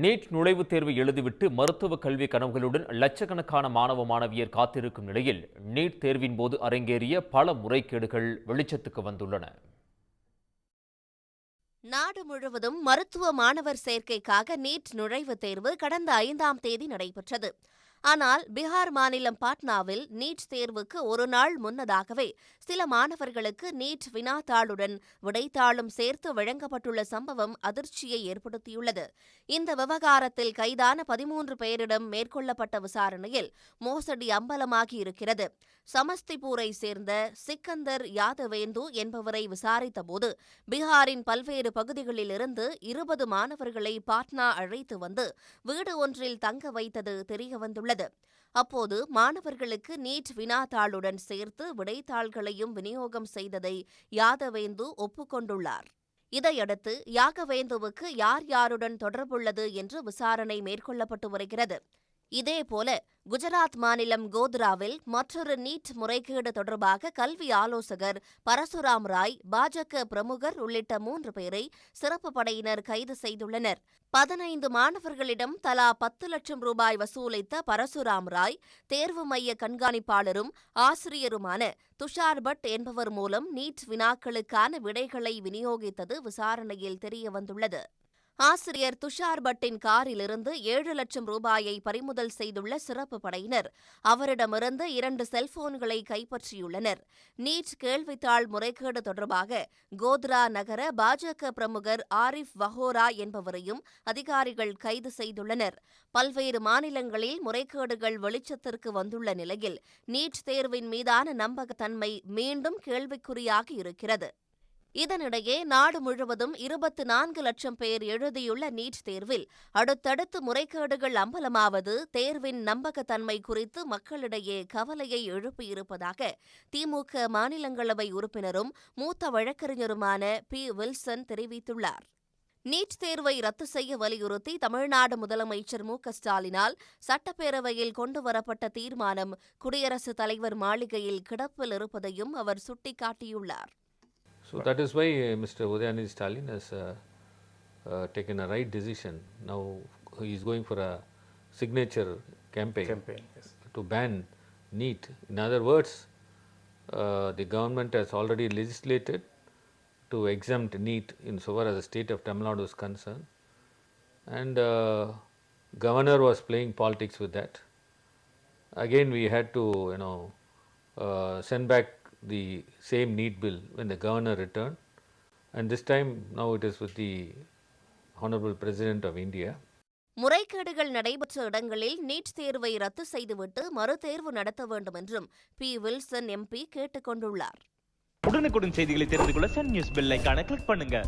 NEET நுழைவுத் தேர்வு எழுதிவிட்டு மருத்துவ கல்வி கனவுகளுடன் லட்சக்கணக்கான மாணவ மாணவியர் காத்திருக்கும் நிலையில் நீட் தேர்வின் போது அரங்கேறிய பல முறைகேடுகள் வெளிச்சத்துக்கு வந்துள்ளன. நாடு முழுவதும் மருத்துவ மாணவர் சேர்க்கைக்காக நீட் நுழைவுத் தேர்வு கடந்த ஐந்தாம் தேதி நடைபெற்றது. ஆனால் பீகார் மாநிலம் பாட்னாவில் நீட் தேர்வுக்கு ஒரு நாள் முன்னதாகவே சில மாணவர்களுக்கு நீட் வினாத்தாளுடன் விடைத்தாளும் சேர்த்து வழங்கப்பட்டுள்ள சம்பவம் அதிர்ச்சியை ஏற்படுத்தியுள்ளது. இந்த விவகாரத்தில் கைதான பதிமூன்று பேரிடம் மேற்கொள்ளப்பட்ட விசாரணையில் மோசடி அம்பலமாகி இருக்கிறது. சமஸ்திபூரை சேர்ந்த சிக்கந்தர் யாதவேந்து என்பவரை விசாரித்தபோது பீகாரின் பல்வேறு பகுதிகளிலிருந்து இருபது மாணவர்களை பாட்னா அழைத்து வந்து வீடு ஒன்றில் தங்க வைத்தது தெரியவந்துள்ளது. அப்போது மாணவர்களுக்கு நீட் வினாத்தாளுடன் சேர்த்து விடைத்தாள்களையும் விநியோகம் செய்ததை யாதவேந்து ஒப்புக்கொண்டுள்ளார். இதையடுத்து யாகவேந்துவுக்கு யார் யாருடன் தொடர்புள்ளது என்று விசாரணை மேற்கொள்ளப்பட்டு வருகிறது. இதேபோல குஜராத் மாநிலம் கோத்ராவில் மற்றொரு நீட் முறைகேடு தொடர்பாக கல்வி ஆலோசகர் பரசுராம் ராய் பாஜக பிரமுகர் உள்ளிட்ட மூன்று பேரை சிறப்பு படையினர் கைது செய்துள்ளனர். பதினைந்து மாணவர்களிடம் தலா பத்து லட்சம் ரூபாய் வசூலித்த பரசுராம் ராய் தேர்வு மைய கண்காணிப்பாளரும் ஆசிரியருமான துஷார் பட் என்பவர் மூலம் நீட் வினாக்களுக்கான விடைகளை விநியோகித்தது விசாரணையில் தெரியவந்துள்ளது. ஆசிரியர் துஷார் பட்டின் காரிலிருந்து ஏழு லட்சம் ரூபாயை பறிமுதல் செய்துள்ள சிறப்பு படையினர். அவரிடமிருந்து இரண்டு செல்போன்களை கைப்பற்றியுள்ளனர். நீட் கேள்வித்தாள் முறைகேடு தொடர்பாக கோத்ரா நகர பாஜக பிரமுகர் ஆரிஃப் வஹோரா என்பவரையும் அதிகாரிகள் கைது செய்துள்ளனர். பல்வேறு மாநிலங்களில் முறைகேடுகள் வெளிச்சத்திற்கு வந்துள்ள நிலையில் நீட் தேர்வின் மீதான நம்பகத்தன்மை மீண்டும் கேள்விக்குறியாக இருக்கிறது. இதனிடையே நாடு முழுவதும் இருபத்து நான்கு லட்சம் பேர் எழுதியுள்ள நீட் தேர்வில் அடுத்தடுத்து முறைகேடுகள் அம்பலமாவது தேர்வின் நம்பகத்தன்மை குறித்து மக்களிடையே கவலையை எழுப்பியிருப்பதாக திமுக மாநிலங்களவை உறுப்பினரும் மூத்த வழக்கறிஞருமான பி. வில்சன் தெரிவித்துள்ளார். நீட் தேர்வை ரத்து செய்ய வலியுறுத்தி தமிழ்நாடு முதலமைச்சர் மு. க. ஸ்டாலினால் சட்டப்பேரவையில் கொண்டுவரப்பட்ட தீர்மானம் குடியரசுத் தலைவர் மாளிகையில் கிடப்பில் இருப்பதையும் அவர் சுட்டிக்காட்டியுள்ளார். So that is why uh, Mr. Udayanithi Stalin has uh, uh, taken a right decision. Now he is going for a signature campaign, campaign. Yes. to ban NEET. In other words, uh, the government has already legislated to exempt NEET in so far as the state of Tamil Nadu is concerned, and uh, governor was playing politics with that. Again, we had to you know uh, send back the same NEET bill when the governor returned, and this time now it is with the Honorable President of India. முறைகேடுகள் நடைபெற்ற இடங்களில் NEET தேர்வை ரத்து செய்துவிட்டு மறுதேர்வு நடத்த வேண்டும் என்றும் பி. வில்சன் எம்பி கேட்டுக் கொண்டுள்ளார் உடனுக்குடன் செய்திகளை தெரிந்து கொள்ள சன் நியூஸ் பெல் ஐகானை கிளிக் பண்ணுங்க.